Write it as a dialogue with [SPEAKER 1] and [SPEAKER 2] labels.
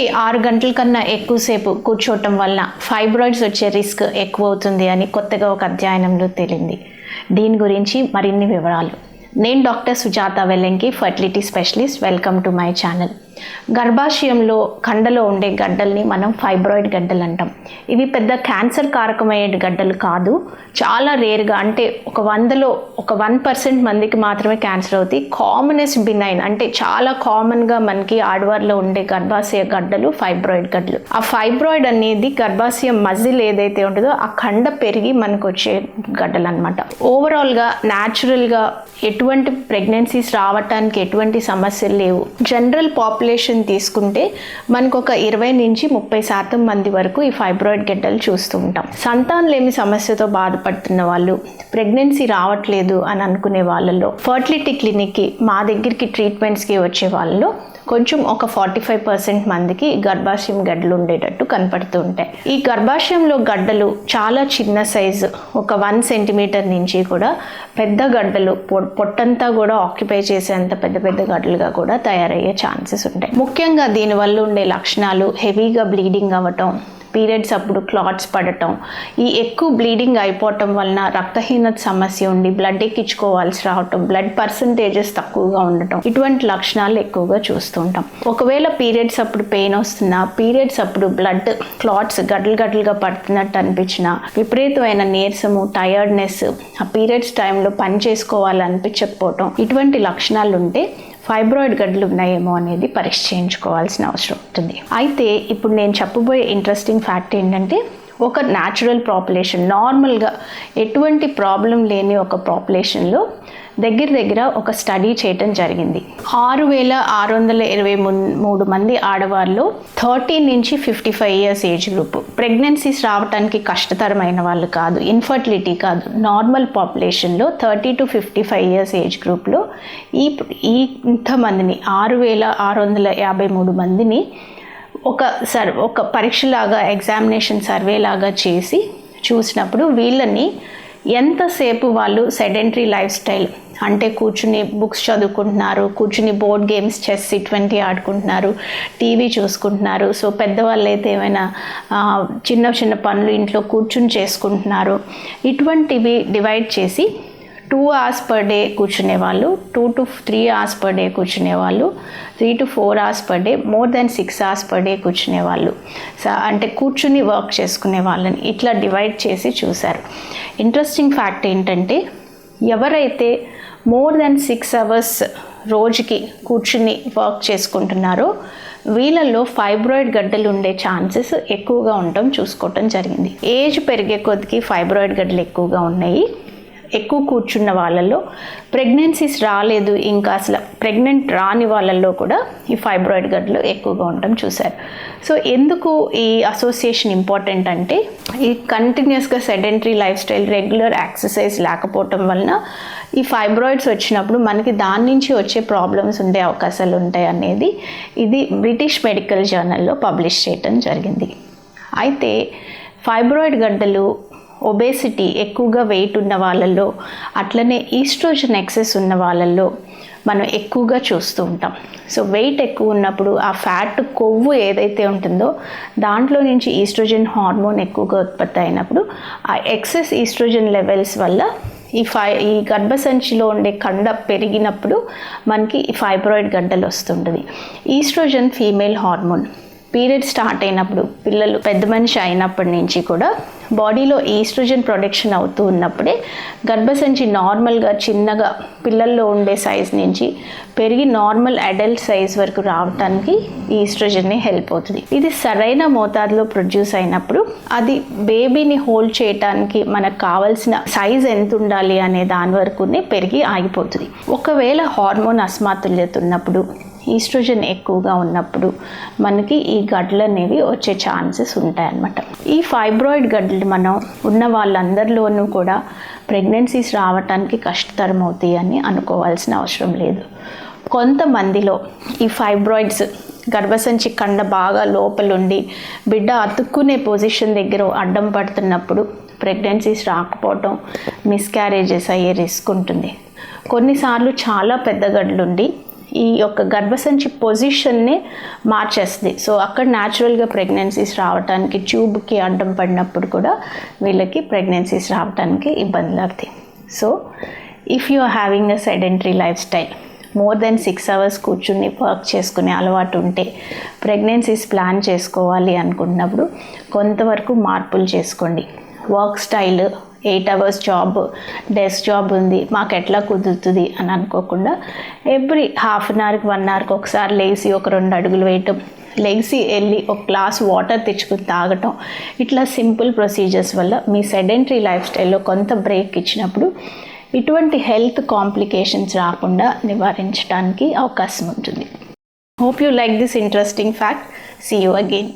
[SPEAKER 1] నుంచి ఆరు గంటల కన్నా ఎక్కువసేపు కూర్చోవటం వలన ఫైబ్రాయిడ్స్ వచ్చే రిస్క్ ఎక్కువ అవుతుంది అని కొత్తగా ఒక అధ్యయనంలో తేలింది. దీని గురించి మరిన్ని వివరాలు. నేను doctor Sujatha Vellanki fertility specialist. Welcome to my channel. గర్భాశయంలో కండలో ఉండే గడ్డల్ని మనం ఫైబ్రాయిడ్ గడ్డలు అంటాం. ఇవి పెద్ద క్యాన్సర్ కారకమయ్యే గడ్డలు కాదు. చాలా రేర్గా అంటే ఒక వందలో ఒక వన్ పర్సెంట్ మందికి మాత్రమే క్యాన్సర్ అవుతాయి. కామనెస్ట్ బినైన్ అంటే చాలా కామన్గా మనకి ఆడవారిలో ఉండే గర్భాశయ గడ్డలు ఫైబ్రాయిడ్ గడ్డలు. ఆ ఫైబ్రాయిడ్ అనేది గర్భాశయం మజిల్ ఏదైతే ఉంటుందో ఆ కండ పెరిగి మనకు వచ్చే గడ్డలు అనమాట ఓవరాల్గా న్యాచురల్గా ఎటువంటి ప్రెగ్నెన్సీస్ రావటానికి ఎటువంటి సమస్యలు లేవు. జనరల్ పాపులేషన్ తీసుకుంటే మనకు ఒక ఇరవై నుంచి ముప్పై శాతం మంది వరకు ఈ ఫైబ్రాయిడ్ గడ్డలు చూస్తూ ఉంటాం. సంతానలేమి సమస్యతో బాధపడుతున్న వాళ్ళు ప్రెగ్నెన్సీ రావట్లేదు అని అనుకునే వాళ్ళలో ఫర్టిలిటీ క్లినిక్కి మా దగ్గరికి ట్రీట్మెంట్స్కి వచ్చే వాళ్ళలో కొంచెం ఒక ఫార్టీ ఫైవ్ పర్సెంట్ మందికి గర్భాశయం గడ్డలు ఉండేటట్టు కనపడుతూ ఉంటాయి. ఈ గర్భాశయంలో గడ్డలు చాలా చిన్న సైజు ఒక వన్ సెంటీమీటర్ నుంచి కూడా పెద్ద గడ్డలు పొ- పొట్టంతా కూడా ఆక్యుపై చేసేంత పెద్ద పెద్ద గడ్డలుగా కూడా తయారయ్యే ఛాన్సెస్ ఉంటాయి. ముఖ్యంగా దీనివల్ల ఉండే లక్షణాలు హెవీగా బ్లీడింగ్ అవ్వటం పీరియడ్స్ అప్పుడు క్లాట్స్ పడటం. ఈ ఎక్కువ బ్లీడింగ్ అయిపోవటం వలన రక్తహీనత సమస్య ఉండి బ్లడ్ ఎక్కించుకోవాల్సి రావటం బ్లడ్ పర్సంటేజెస్ తక్కువగా ఉండటం ఇటువంటి లక్షణాలు ఎక్కువగా చూస్తుంటాం ఒకవేళ పీరియడ్స్ అప్పుడు పెయిన్ వస్తున్నా పీరియడ్స్ అప్పుడు బ్లడ్ క్లాట్స్ గడ్డలు గడ్డలుగా పడుతున్నట్టు అనిపించిన విపరీతమైన నీరసము టయర్డ్నెస్ ఆ పీరియడ్స్ టైంలో పని చేసుకోవాలనిపించకపోవటం ఇటువంటి లక్షణాలు ఉంటే ఫైబ్రాయిడ్ గడ్డలు ఉన్నాయేమో అనేది పరీక్ష చేయించుకోవాల్సిన అవసరం ఉంటుంది. అయితే ఇప్పుడు నేను చెప్పబోయే ఇంట్రెస్టింగ్ ఫ్యాక్ట్ ఏంటంటే ఒక న్యాచురల్ పాపులేషన్ నార్మల్గా ఎటువంటి ప్రాబ్లం లేని ఒక పాపులేషన్లో దగ్గర దగ్గర ఒక స్టడీ చేయటం జరిగింది. ఆరు వేల ఆరు వందల ఇరవై మూడు మంది ఆడవాళ్ళు థర్టీ నుంచి fifty five years age group pregnancies రావడానికి కష్టతరమైన వాళ్ళు కాదు ఇన్ఫర్టిలిటీ కాదు. Normal పాపులేషన్లో thirty to fifty five years age గ్రూప్లో ఈ ఈ ఇంతమందిని ఆరు వేల ఆరు వందల యాభై మూడు మందిని ఒక సర్ ఒక పరీక్షలాగా ఎగ్జామినేషన్ సర్వే లాగా చేసి చూసినప్పుడు వీళ్ళని ఎంతసేపు వాళ్ళు సెడెంటరీ లైఫ్ స్టైల్ అంటే కూర్చుని బుక్స్ చదువుకుంటున్నారు కూర్చుని బోర్డ్ గేమ్స్ చెస్ ఇటువంటి ఆడుకుంటున్నారు టీవీ చూసుకుంటున్నారు. సో పెద్దవాళ్ళు అయితే ఏమైనా చిన్న చిన్న పనులు ఇంట్లో కూర్చుని చేసుకుంటున్నారు. ఇటువంటివి డివైడ్ చేసి టూ అవర్స్ పర్ డే కూర్చునే వాళ్ళు two to three hours per day కూర్చునే వాళ్ళు three to four hours per day more than six hours per day కూర్చునే వాళ్ళు. సో అంటే కూర్చుని వర్క్ చేసుకునే వాళ్ళని ఇట్లా డివైడ్ చేసి చూశారు. ఇంట్రెస్టింగ్ ఫ్యాక్ట్ ఏంటంటే ఎవరైతే మోర్ దెన్ సిక్స్ అవర్స్ రోజుకి కూర్చుని వర్క్ చేసుకుంటున్నారో వీళ్ళల్లో ఫైబ్రాయిడ్ గడ్డలు ఉండే ఛాన్సెస్ ఎక్కువగా ఉండటం చూసుకోవటం జరిగింది. ఏజ్ పెరిగే కొద్దికి ఫైబ్రాయిడ్ గడ్డలు ఎక్కువగా ఉన్నాయి. ఎక్కువ కూర్చున్న వాళ్ళల్లో ప్రెగ్నెన్సీస్ రాలేదు ఇంకా అసలు ప్రెగ్నెంట్ రాని వాళ్ళల్లో కూడా ఈ ఫైబ్రాయిడ్ గడ్డలు ఎక్కువగా ఉండటం చూశారు. సో ఎందుకు ఈ అసోసియేషన్ ఇంపార్టెంట్ అంటే ఈ కంటిన్యూస్గా sedentary lifestyle regular exercise లేకపోవటం వలన ఈ ఫైబ్రాయిడ్స్ వచ్చినప్పుడు మనకి దాని నుంచి వచ్చే ప్రాబ్లమ్స్ ఉండే అవకాశాలు ఉంటాయి అనేది ఇది బ్రిటిష్ మెడికల్ జర్నల్లో పబ్లిష్ చేయటం జరిగింది. అయితే ఫైబ్రాయిడ్ గడ్డలు ఒబేసిటీ ఎక్కువగా వెయిట్ ఉన్న వాళ్ళల్లో అట్లనే ఈస్ట్రోజన్ ఎక్సెస్ ఉన్న వాళ్ళల్లో మనం ఎక్కువగా చూస్తూ ఉంటాం. సో వెయిట్ ఎక్కువ ఉన్నప్పుడు ఆ ఫ్యాట్ కొవ్వు ఏదైతే ఉంటుందో దాంట్లో నుంచి ఈస్ట్రోజన్ హార్మోన్ ఎక్కువగా ఉత్పత్తి అయినప్పుడు ఆ ఎక్సెస్ ఈస్ట్రోజన్ లెవెల్స్ వల్ల ఈ ఫై ఈ గర్భసంచిలో ఉండే కండ పెరిగినప్పుడు మనకి ఫైబ్రాయిడ్ గడ్డలు వస్తుంటుంది. Oestrogen female hormone period start అయినప్పుడు పిల్లలు పెద్ద మనిషి అయినప్పటి నుంచి కూడా బాడీలో ఈస్ట్రోజన్ ప్రొడక్షన్ అవుతూ ఉన్నప్పుడే గర్భసంచి నార్మల్గా చిన్నగా పిల్లల్లో ఉండే సైజ్ నుంచి పెరిగి నార్మల్ అడల్ట్ సైజ్ వరకు రావడానికి ఈస్ట్రోజన్ని ఈస్ట్రోజన్నే హెల్ప్ అవుతుంది. ఇది సరైన మోతాదులో ప్రొడ్యూస్ అయినప్పుడు అది బేబీని హోల్డ్ చేయటానికి మనకు కావాల్సిన సైజ్ ఎంత ఉండాలి అనే దాని వరకునే పెరిగి ఆగిపోతుంది. ఒకవేళ హార్మోన్ అస్మాతుల్యత ఉన్నప్పుడు ఈస్ట్రోజన్ ఎక్కువగా ఉన్నప్పుడు మనకి ఈ గడ్డలు అనేవి వచ్చే ఛాన్సెస్ ఉంటాయన్నమాట. ఈ ఫైబ్రాయిడ్ గడ్డలు మనం ఉన్న వాళ్ళందరిలోనూ కూడా ప్రెగ్నెన్సీస్ రావటానికి కష్టతరం అవుతాయి అని అనుకోవాల్సిన అవసరం లేదు. కొంతమందిలో ఈ ఫైబ్రాయిడ్స్ గర్భసంచి కండ బాగా లోపలుండి బిడ్డ అతుక్కునే పొజిషన్ దగ్గర అడ్డం పడుతున్నప్పుడు ప్రెగ్నెన్సీస్ రాకపోవటం మిస్క్యారేజెస్ అయ్యే రిస్క్ ఉంటుంది. కొన్నిసార్లు చాలా పెద్ద గడ్లుండి ఈ యొక్క గర్భసంచి పొజిషన్ని మార్చేస్తుంది. సో అక్కడ న్యాచురల్గా ప్రెగ్నెన్సీస్ రావడానికి ట్యూబ్కి అడ్డం పడినప్పుడు కూడా వీళ్ళకి ప్రెగ్నెన్సీస్ రావడానికి ఇబ్బందులు అవుతాయి so if you are having a sedentary lifestyle more than six hours కూర్చుని వర్క్ చేసుకునే అలవాటు ఉంటే ప్రెగ్నెన్సీస్ ప్లాన్ చేసుకోవాలి అనుకున్నప్పుడు కొంతవరకు మార్పులు చేసుకోండి. Work style eight hours job desk job ఉంది మాకు ఎట్లా కుదురుతుంది అని అనుకోకుండా every half an hour one అవర్కి ఒకసారి లేచి ఒక రెండు అడుగులు వేయటం లెగ్సి వెళ్ళి ఒక గ్లాస్ వాటర్ తెచ్చుకుని తాగటం ఇట్లా సింపుల్ ప్రొసీజర్స్ వల్ల మీ సెడెంటరీ లైఫ్ స్టైల్లో కొంత బ్రేక్ ఇచ్చినప్పుడు ఇటువంటి హెల్త్ కాంప్లికేషన్స్ రాకుండా నివారించడానికి అవకాశం ఉంటుంది. Hope you like this interesting fact see you again